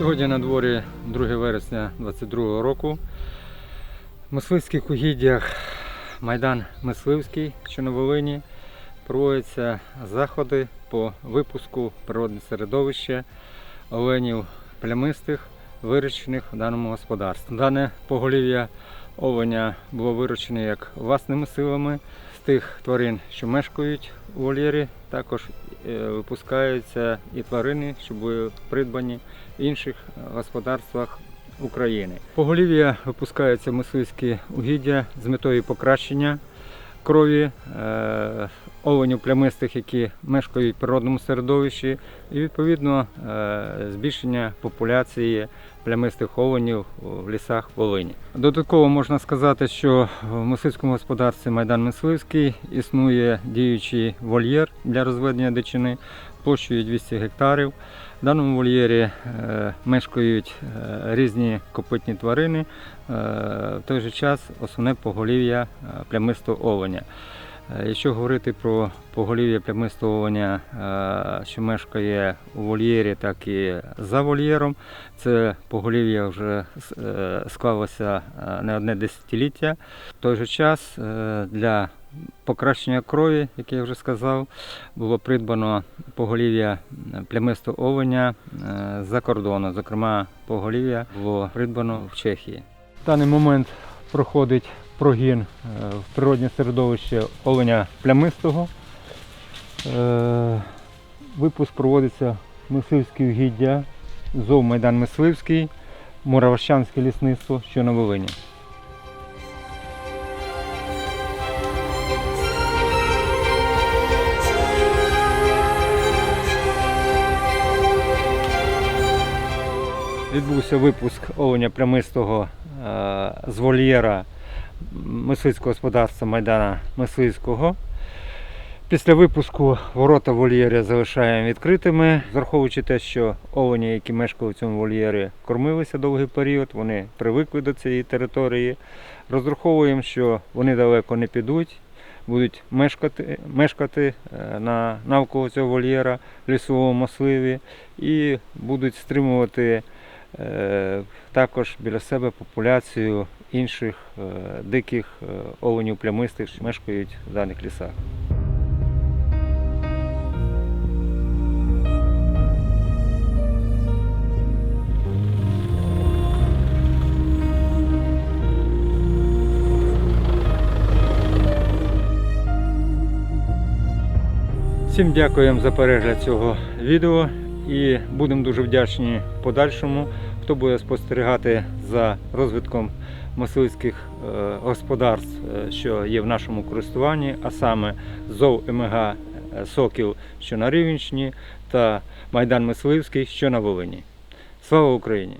Сьогодні на дворі 2 вересня 2022 року. В мисливських угіддях Майдан Мисливський, що на Волині, проводяться заходи по випуску природне середовище оленів плямистих, вирощених в даному господарстві. Дане поголів'я оленя було вирощене як власними силами з тих тварин, що мешкають у вольєрі. Також е, випускаються і тварини, що були придбані в інших господарствах України. Поголів'я випускаються мисливські угіддя з метою покращення крові е, оленів плямистих, які мешкають в природному середовищі, і відповідно е, збільшення популяції плямистих оленів в лісах Волині. Додатково можна сказати, що в мисливському господарстві Майдан Мисливський існує діючий вольєр для розведення дичини площею 200 гектарів. В даному вольєрі е, мешкають е, різні копитні тварини, е, в той же час основне поголів'я плямистого оленя. Е, Якщо говорити про поголів'я плямистого оленя, е, що мешкає у вольєрі, так і за вольєром, це поголів'я вже е, склалося не одне десятиліття. В той же час для покращення крові, як я вже сказав, було придбано поголів'я плямистого оленя з-за кордону. Зокрема, поголів'я було придбано в Чехії. В даний момент проходить прогін е, в природне середовище оленя плямистого. Е, Випуск проводиться в мисливській угіддя, ЗОВ Майдан Мисливський, Муравощанське лісництво, що на Волині. Відбувся випуск оленя плямистого е, з вольєра мисливського господарства Майдана Мисливського. Після випуску ворота вольєрі залишаємо відкритими, враховуючи те, що олені, які мешкали в цьому вольєрі, кормилися довгий період, вони привикли до цієї території. Розраховуємо, що вони далеко не підуть, будуть мешкати, мешкати е, на, навколо цього вольєра лісовому масиві і будуть стримувати е, також біля себе популяцію інших е, диких е, оленів плямистих, що мешкають в даних лісах. Всім дякуємо за перегляд цього відео і будемо дуже вдячні подальшому, хто буде спостерігати за розвитком мисливських е, господарств, е, що є в нашому користуванні, а саме ЗОВ МГ е, Сокіл, що на Рівенщині, та Майдан Мисливський, що на Волині. Слава Україні!